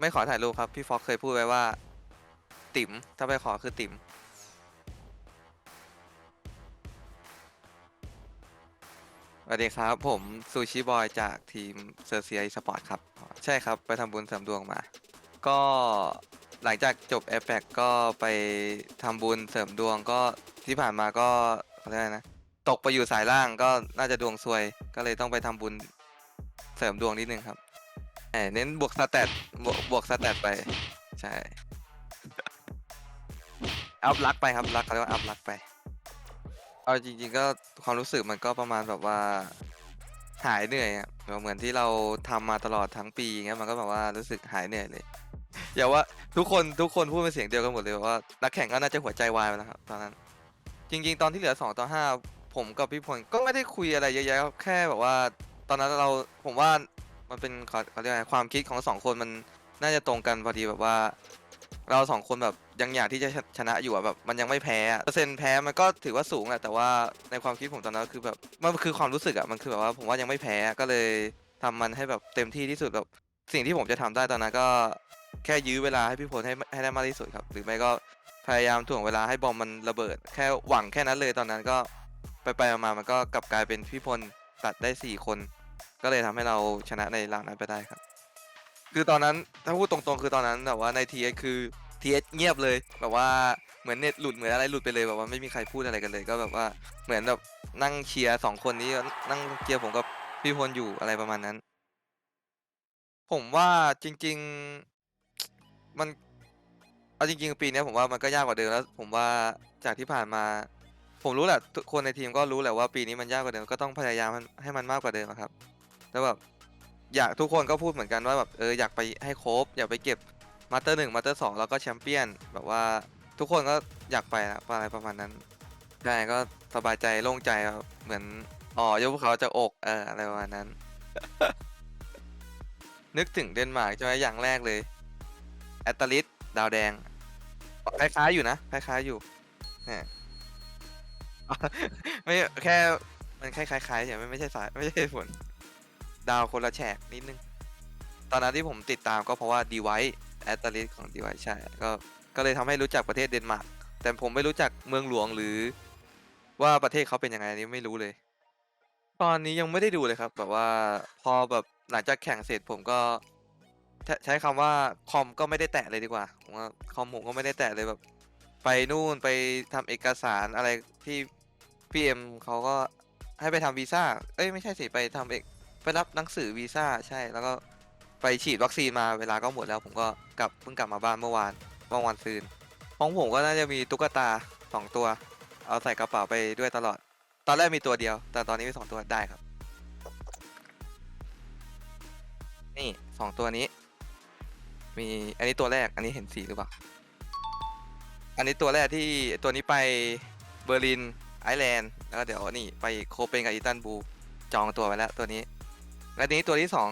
ไม่ขอถ่ายรูปครับ พี่ฟ็อกเคยพูดไว้ว่า ติ๋มถ้าไปขอคือติ๋มสวัสดีครับ ผมซูชิบอยจากทีมเซอร์เซียสปอร์ตครับ ใช่ครับ ไปทำบุญเสริมดวงมา ก็หลังจากจบแอ p แ c ก็ไปทำบุญเสริมดวงก็ที่ผ่านมาก็เขาเรียกอะไรนะ ตกไปอยู่สายล่างก็น่าจะดวงซวย ก็เลยต้องไปทำบุญเสริมดวงนิดนึงครับ เอ่อเน้นบวกสแตทบวกบวกสแตทไป ใช่อัพลักไปครับลักเขาเรียกว่าอัพลักไป เอาจริง ๆ ก็ความรู้สึกมันก็ประมาณแบบว่าหายเหนื่อยอะแบบเหมือนที่เราทำมาตลอดทั้งปีอย่างเงี้ยมันก็แบบว่ารู้สึกหายเหนื่อยเลยอย่าว่าทุกคนทุกคนพูดเป็นเสียงเดียวกันหมดเลยว่านักแข่งก็น่าจะหัวใจวายไปแล้วครับตอนนั้น จริง ๆ ตอนที่เหลือสองต่อห้าผมกับพี่พลก็ไม่ได้คุยอะไรเยอะแยะครับแค่แบบว่า ตอนนั้นเราผมว่า มันเป็นเขาเขาเรียกอะไรความคิดของสองคนมันน่าจะตรงกันพอดีแบบว่า เราสองคนแบบยังอยากที่จะชชนะอยู่อะแบบมันยังไม่แพ้อะเปอร์เซ็นต์แพ้มันก็ถือว่าสูงแหละแต่ว่าในความคิดผมตอนนั้นคือแบบมันคือความรู้สึกอะมันคือแบบว่าผมว่ายังไม่แพ้ก็เลยทำมันให้แบบเต็มที่ที่สุดแบบสิ่งที่ผมจะทำได้ตอนนั้นก็แค่ยื้อเวลาให้พี่พลให้ให้ได้มากที่สุดครับ หรือไม่ก็พยายามถ่วงเวลาให้บอมมันระเบิด แค่หวังแค่นั้นเลยตอนนั้นก็ไปไปๆมาๆมันก็กลับกลายเป็นพี่พลตัดได้สี่คน ก็เลยทำให้เราชนะในราวนั้นไปได้ครับ คือตอนนั้นถ้าพูดตรงๆ คือตอนนั้นแบบว่าในทีเอคือทีเอเงียบเลยแบบว่าเหมือนเน็ตหลุดเหมือนอะไรหลุดไปเลยแบบว่าไม่มีใครพูดอะไรกันเลย ก็แบบว่าเหมือนแบบนั่งเชียร์สองคนนี้นั่งเชียร์ผมกับพี่พลอยู่อะไรประมาณนั้น ผมว่าจริง ๆมันเอาจริงๆ ปีนี้ผมว่ามันก็ยากกว่าเดิมแล้ว ผมว่าจากที่ผ่านมา ผมรู้แหละทุกคนในทีมก็รู้แหละว่าปีนี้มันยากกว่าเดิมก็ต้องพยายามให้มันมากกว่าเดิมครับ แล้วแบบอยากทุกคนก็พูดเหมือนกันว่าแบบเอออยากไปให้ครบ อยากไปเก็บมาสเตอร์หนึ่งมาสเตอร์สองแล้วก็แชมเปี้ยน แบบว่าทุกคนก็อยากไปอะอะไรประมาณนั้นใช่ก็สบายใจโล่งใจครับเหมือนอ๋อยกเขาจะอกเอออะไรประมาณนั้น นึกถึงเดนมาร์กใช่ไหมอย่างแรกเลยแอตลิสดาวแดงคล้ายๆอยู่นะคล้ายๆอยู่เนี่ยไม่แค่มันคล้ายๆใช่ไหมไม่ใช่สายไม่ใช่ผล ดาวคนละแฉกนิดนึง ตอนนั้นที่ผมติดตามก็เพราะว่าดีไว e แอตตาลิสของดีไว e ใช่ก็ก็เลยทำให้รู้จักประเทศเดนมาร์กแต่ผมไม่รู้จักเมืองหลวงหรือ ว่าประเทศเขาเป็นยังไงอันนี้ไม่รู้เลย ตอนนี้ยังไม่ได้ดูเลยครับ แบบว่าพอแบบหลังจากแข่งเสร็จผมก็ใช้ใช้คำว่าคอมก็ไม่ได้แตะเลยดีกว่าผมว่าคอมผมก็ไม่ได้แตะเลยแบบ ไปนู่นไปทำเอกสารอะไรที่พีเอ็มเขาก็ให้ไปทำวีซ่า เอ้ยไม่ใช่สิไปทำเอก ไปรับหนังสือวีซ่าใช่แล้วก็ไปฉีดวัคซีนมาเวลาก็หมดแล้วผมก็กลับเพิ่งกลับมาบ้านเมื่อวานเมื่อวันซืนของผมก็น่าจะมีตุ๊กตาสองตัว เอาใส่กระเป๋าไปด้วยตลอด ตอนแรกมีตัวเดียว แต่ตอนนี้มีสองตัวได้ครับ นี่สองตัวนี้ มีอันนี้ตัวแรกอันนี้เห็นสีหรือเปล่าอันนี้ตัวแรกที่ตัวนี้ไปเบอร์ลินไอร์แลนด์แล้วก็เดี๋ยวนี่ไปโคเปนกับอิตันบู จองตัวไว้แล้วตัวนี้ และนี้ตัวที่สอง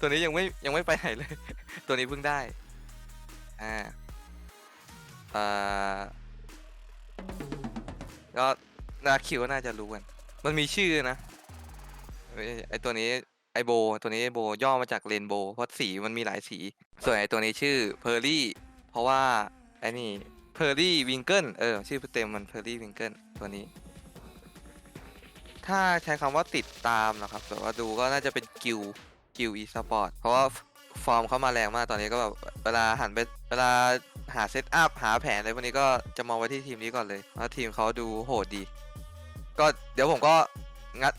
ตัวนี้ยังไม่ยังไม่ไปไหนเลย ตัวนี้เพิ่งได้อ่าเอ่อก็นาคิวน่าจะรู้กัน มันมีชื่อนะไอตัวนี้ไอโบ ตัวนี้ไอโบย่อมาจากเรนโบเพราะสีมันมีหลายสี ส่วนไอตัวนี้ชื่อเพอร์รี่เพราะว่าไอนี่เพอร์รี่วิงเกิลเออชื่อเต็มมันเพอร์รี่วิงเกิลตัวนี้ ถ้าใช้คำว่าติดตามนะครับแบบว่าดูก็น่าจะเป็นกิลกิลอีสปอร์ตเพราะว่าฟอร์มเขามาแรงมากตอนนี้ก็แบบเวลาหันไปเวลาหาเซตอัพหาแผนอะไรพวกนี้ก็จะมองไปที่ทีมนี้ก่อนเลยเพราะทีมเขาดูโหดดี ก็เดี๋ยวผมก็งัด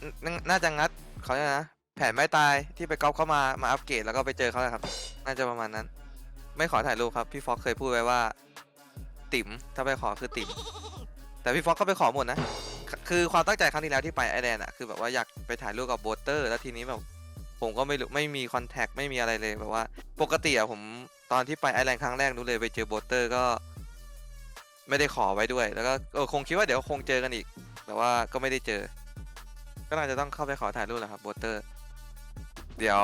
น่าจะงัดเขาเนี่ยนะแผนไม่ตายที่ไปก๊อปเข้ามามาอัปเกรดแล้วก็ไปเจอเขาแหละครับ น่าจะประมาณนั้น ไม่ขอถ่ายรูปครับ พี่ฟ็อกเคยพูดไว้ว่า ติ๋มถ้าไปขอคือติ๋มแต่พี่ฟ็อกก็ไปขอหมดนะ คือความตั้งใจครั้งที่แล้วที่ไปไอแลนด์อะคือแบบว่าอยากไปถ่ายรูปกับโบเตอร์ แล้วทีนี้แบบผมก็ไม่รู้ไม่มีคอนแทคไม่มีอะไรเลยแบบว่า ปกติอะผมตอนที่ไปไอแลนด์ครั้งแรกนู้เลยไปเจอโบเตอร์ก็ ไม่ได้ขอไว้ด้วย แล้วก็เออคงคิดว่าเดี๋ยวคงเจอกันอีก แต่ว่าก็ไม่ได้เจอ ก็น่าจะต้องเข้าไปขอถ่ายรูปแหละครับโบเตอร์ เดี๋ยว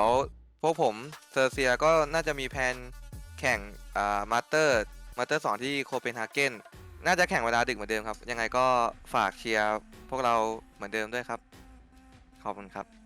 พวกผมเซอร์เซียก็น่าจะมีแผนแข่งอ่ามาสเตอร์มาสเตอร์สองที่โคเปนฮาเกน น่าจะแข่งเวลาดึกเหมือนเดิมครับ ยังไงก็ฝากเชียร์พวกเราเหมือนเดิมด้วยครับ ขอบคุณครับ